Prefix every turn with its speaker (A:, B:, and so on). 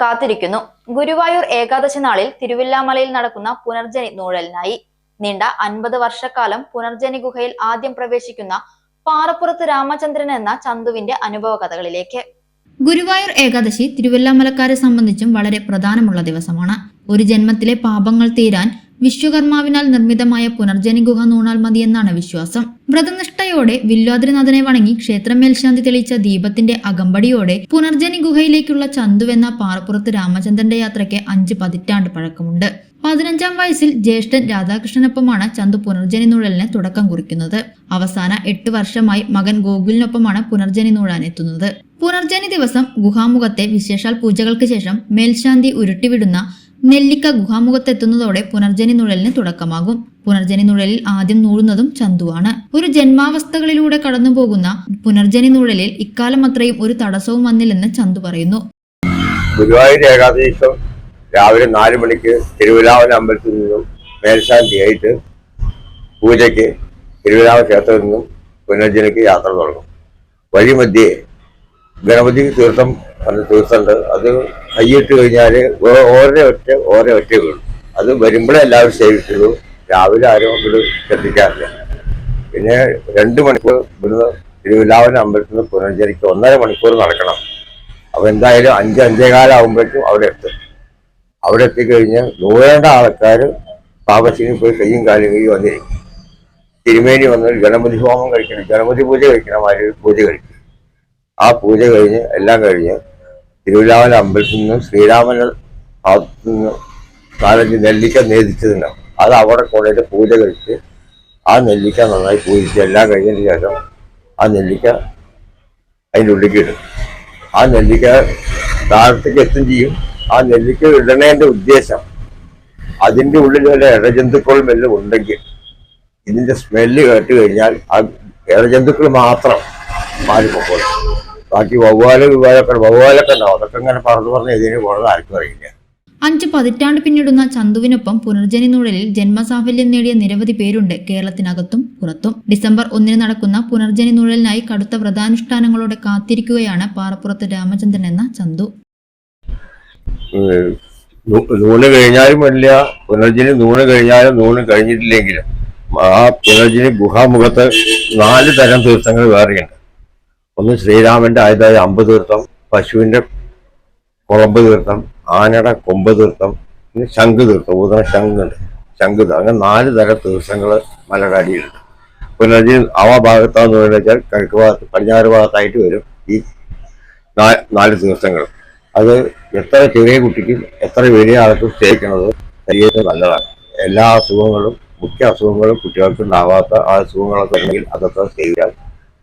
A: കാത്തിരിക്കുന്നു. ഗുരുവായൂർ ഏകാദശി നാളിൽ തിരുവില്ലാമലയിൽ നടക്കുന്ന പുനർജനി നൂഴലിനായി നീണ്ട അൻപത് വർഷക്കാലം പുനർജനി ഗുഹയിൽ ആദ്യം പ്രവേശിക്കുന്ന പാറപ്പുറത്ത് രാമചന്ദ്രൻ എന്ന ചന്തുവിന്റെ അനുഭവ കഥകളിലേക്ക്.
B: ഗുരുവായൂർ ഏകാദശി തിരുവല്ലാമലക്കാരെ സംബന്ധിച്ചും വളരെ പ്രധാനമുള്ള ദിവസമാണ്. ഒരു ജന്മത്തിലെ പാപങ്ങൾ തീരാൻ വിശ്വകർമാവിനാൽ നിർമ്മിതമായ പുനർജനി ഗുഹ നൂണാൽ മതിയെന്നാണ് വിശ്വാസം. വ്രതനിഷ്ഠയോടെ വില്വാദ്രിനാഥനെ വണങ്ങി ക്ഷേത്രമേൽശാന്തി തെളിയിച്ച ദീപത്തിന്റെ അകമ്പടിയോടെ പുനർജനി ഗുഹയിലേക്കുള്ള ചന്തുവെന്ന പാറപ്പുറത്ത് രാമചന്ദ്രന്റെ യാത്രയ്ക്ക് അഞ്ച് പതിറ്റാണ്ട് പഴക്കമുണ്ട്. പതിനഞ്ചാം വയസ്സിൽ ജ്യേഷ്ഠൻ രാധാകൃഷ്ണനൊപ്പമാണ് ചന്തു പുനർജനി നൂഴലിന് തുടക്കം കുറിക്കുന്നത്. അവസാന എട്ട് വർഷമായി മകൻ ഗോകുലിനൊപ്പമാണ് പുനർജനി നൂഴാൻ എത്തുന്നത്. പുനർജനി ദിവസം ഗുഹാമുഖത്തെ വിശേഷാൽ പൂജകൾക്ക് ശേഷം മേൽശാന്തി ഉരുട്ടിവിടുന്ന നെല്ലിക്ക ഗുഹാമുഖത്തെത്തുന്നതോടെ പുനർജനി നുഴലിന് തുടക്കമാകും. പുനർജനി നുഴലിൽ ആദ്യം നൂഴുന്നതും ചന്തുവാണ്. ഒരു ജന്മാവസ്ഥകളിലൂടെ കടന്നുപോകുന്ന പുനർജനി നുഴലിൽ ഇക്കാലം അത്രയും ഒരു തടസ്സവും വന്നില്ലെന്ന് ചന്തു പറയുന്നു.
C: ഗുരുവായൂർ ഏകാദശം രാവിലെ നാല് മണിക്ക് തിരുവിലാവൻ അമ്പലത്തിൽ നിന്നും മേൽശാന്തിയായിട്ട് പൂജയ്ക്ക് തിരുവിലാവ ക്ഷേത്രത്തിൽ നിന്നും പുനർജനിക്ക് യാത്ര തുടങ്ങും. വഴിമധ്യേ ഗണപതി തീർത്ഥം പറഞ്ഞ തീർത്ഥമുണ്ട്. അത് കൈയിട്ട് കഴിഞ്ഞാൽ ഓരോ ഒറ്റ ഓരോ ഒറ്റ വീഴും അത് വരുമ്പോഴേ എല്ലാവരും സേവിക്കുള്ളൂ രാവിലെ ആരും അങ്ങോട്ട് ശ്രദ്ധിക്കാറില്ല. പിന്നെ രണ്ട് മണിക്കൂർ ഇവിടുന്ന് തിരുവിലാവന അമ്പലത്തിൽ നിന്ന് പുനർജനിക്ക് ഒന്നര മണിക്കൂർ നടക്കണം. അപ്പൊ എന്തായാലും അഞ്ച് അഞ്ചേകാലാകുമ്പോഴേക്കും അവിടെ എത്തും. അവിടെ എത്തിക്കഴിഞ്ഞ് നൂറേണ്ട ആൾക്കാർ പാപശ്ശേരി പോയി കയ്യും കാലും കൈ വന്നിരിക്കും. തിരുമേനി വന്ന് ഗണപതി ഹോമം കഴിക്കണം. ഗണപതി പൂജ കഴിക്കണം ഒരു പൂജ കഴിക്കും. ആ പൂജ കഴിഞ്ഞ് എല്ലാം കഴിഞ്ഞ് തിരുവിലാമല അമ്പലത്തിൽ നിന്നും ശ്രീരാമന ഭാഗത്തു നിന്നും നാലഞ്ച് നെല്ലിക്ക നേദിച്ചതുണ്ടാവും അത് അവിടെ കൊണ്ടുപോയിട്ട് പൂജ കഴിച്ച് ആ നെല്ലിക്ക നന്നായി പൂജിച്ച് എല്ലാം കഴിഞ്ഞതിന് ശേഷം ആ നെല്ലിക്ക അതിന്റെ ഉള്ളിലേക്ക് ഇടും. ആ നെല്ലിക്ക താഴത്തേക്ക് എത്തും ചെയ്യും. ആ നെല്ലിക്ക ഇടണേന്റെ ഉദ്ദേശം അതിന്റെ ഉള്ളിൽ വല്ല ഇഴജന്തുക്കളും വല്ലതും ഉണ്ടെങ്കിൽ ഇതിന്റെ സ്മെല്ല് കേട്ട് കഴിഞ്ഞാൽ ആ ഇഴജന്തുക്കൾ മാത്രം മാറിപ്പോക്കോളും ബാക്കി വവ്വാൽ വിവാഹമൊക്കെ വവ്വാലൊക്കെ ഉണ്ടാവും. അതൊക്കെ ഇങ്ങനെ പറഞ്ഞു പറഞ്ഞ് എഴുതിന് പോണത് ആർക്കും അറിയില്ല.
B: അഞ്ച് പതിറ്റാണ്ട് പിന്നിടുന്ന ചന്തുവിനൊപ്പം പുനർജനി നൂഴലിൽ ജന്മസാഫല്യം നേടിയ നിരവധി പേരുണ്ട് കേരളത്തിനകത്തും പുറത്തും. ഡിസംബർ ഒന്നിന് നടക്കുന്ന പുനർജനി നൂഴലിനായി കടുത്ത വ്രതാനുഷ്ഠാനങ്ങളോടെ കാത്തിരിക്കുകയാണ് പാറപ്പുറത്ത് രാമചന്ദ്രൻ എന്ന ചന്തു.
C: നൂണ് കഴിഞ്ഞാലും വലിയ പുനർജനി നൂണ് കഴിഞ്ഞാലും നൂണ് കഴിഞ്ഞിട്ടില്ലെങ്കിലും ആ പുനർജനി ഗുഹാമുഖത്ത് നാല് തരം തീർത്ഥങ്ങൾ വേറെയുണ്ട്. ഒന്ന് ശ്രീരാമന്റെ ആയതായ അമ്പത് തീർത്ഥം പശുവിന്റെ കുളമ്പ് തീർത്ഥം ആനയുടെ കൊമ്പ് തീർത്ഥം പിന്നെ ശംഖ് തീർത്ഥം. ഊതന ശംഖുണ്ട് ശംഖ് അങ്ങനെ നാല് തരം തീർത്ഥങ്ങൾ മലയുടെ അടിയിലുണ്ട് പുനർജനി അവ ഭാഗത്താന്ന് വെച്ചാൽ കിഴക്ക് ഭാഗത്ത് പടിഞ്ഞാറ് ഭാഗത്തായിട്ട് വരും ഈ നാല് തീർത്ഥങ്ങൾ. അത് എത്ര ചെറിയ കുട്ടിക്കും എത്ര വലിയ ആൾക്കും തേക്കുന്നത് ശരീരത്തിന് നല്ലതാണ്. എല്ലാ അസുഖങ്ങളും മുഖ്യ അസുഖങ്ങളും കുട്ടികൾക്ക് ഉണ്ടാവാത്ത ആ അസുഖങ്ങളൊക്കെ ഉണ്ടെങ്കിൽ അതൊക്കെ അത്